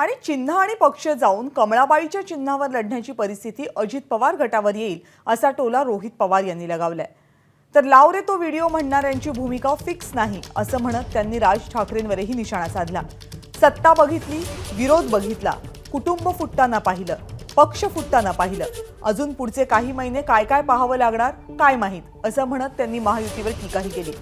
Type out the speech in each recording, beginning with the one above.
आणि चिन्ह आणि पक्ष जाऊन कमळाबाईच्या चिन्हावर लढण्याची परिस्थिती अजित पवार गटावर येईल असा टोला रोहित पवार यांनी लगावलाय. तर लाव रे तो व्हिडिओ म्हणणाऱ्यांची भूमिका फिक्स नाही असं म्हणत त्यांनी राज ठाकरेंवरही निशाणा साधला. सत्ता बघितली विरोध बघितला कुटुंब फुटताना पाहिलं पक्ष फुटताना पाहिलं. अजून पुढचे काही महिने काय काय पाहावं लागणार काय माहीत असं म्हणत त्यांनी महायुतीवर टीकाही केली.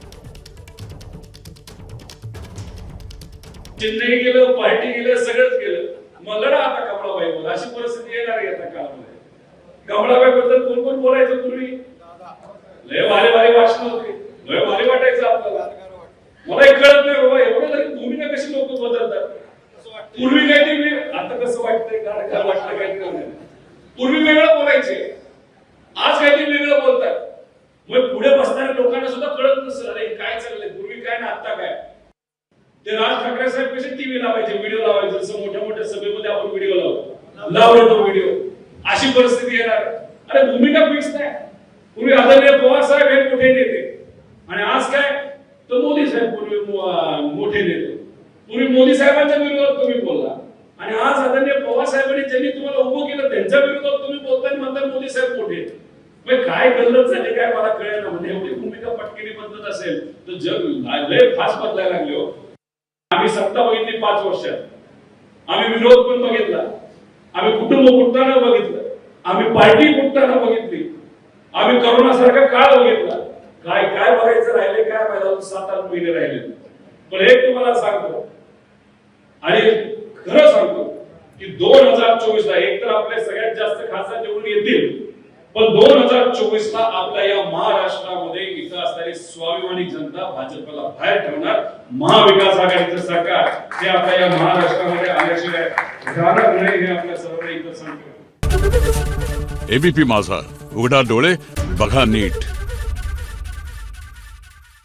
चेन्नई गेलं पार्टी गेलं सगळंच गेलं. मग लढा आता कमळाबाई बोला. अशी परिस्थिती येणार आहे आता काळामध्ये. कमळाबाई बद्दल कोण कोण बोलायचं पूर्वी? लय भारी भारी भाषण होते. लय भारी वाटायचं आपल्याला. मला एक कळत नाही बाबा एवढं तरी भूमिका कशी लोक बदलतात? पूर्वी काहीतरी वेग- आता कसं वाटतंय? काय काय वाटलं काहीतरी पूर्वी वेगळं बोलायचे. आज काहीतरी वेगळं बोलतात. मग पुढे बसणाऱ्या लोकांना सुद्धा कळत नसेल अरे काय चाललंय? पूर्वी काय ना आता काय? ते राज ठाकरे साहेब कसे टीव्ही लावायचे व्हिडिओ लावायचे जसं मोठ्या मोठ्या सभेमध्ये आपण व्हिडिओ लावतो. लावलो तो व्हिडिओ अशी परिस्थिती येणार. अरे भूमिका फिक्स नाही. पूर्वी आदरणीय पवार साहेब हे मोठे नेते. आणि आज काय? तर मोदी साहेब पूर्वी मोठे नेते. पूर्वी मोदी साहेबांच्या विरोधात तुम्ही बोलला. आणि आज आदरणीय पवार साहेबांनी ज्यांनी तुम्हाला उभं केलं त्यांच्या विरोधात तुम्ही बोलताय म्हणता मोदी साहेब मोठे मग काय गल्लत झाली काय मला कळेल ना म्हणजे एवढी भूमिका पटकेली बदलत असेल तर जग लय फास्ट बदलायला लागले हो. आम्ही सत्ता बघितली पाच वर्षात. आम्ही विरोध पण बघितला. आम्ही कुटुंब फुटताना बघितलं. आम्ही पार्टी फुटताना बघितली. आम्ही करोना सारखा काळ बघितला. काय काय बघायचं राहिले काय पाहिजे सात आठ महिने राहिले. पण एक तुम्हाला सांगतो. आणि खरं सांगतो की दोन हजार चोवीस ला एक तर आपले सगळ्यात जास्त खासदार निवडून येतील. पण दोन हजार चोवीस ला आपल्या या महाराष्ट्रामध्ये इथं असणारी स्वाभिमानी जनता भाजपला बाहेर ठेवणार. महाविकास आघाडीचं सरकार हे आपल्या या महाराष्ट्रामध्ये आल्याशिवाय राहणार नाही हे आपल्या सर्वांना इथं सांगतो. एबीपी माझा. उघडा डोळे बघा नीट.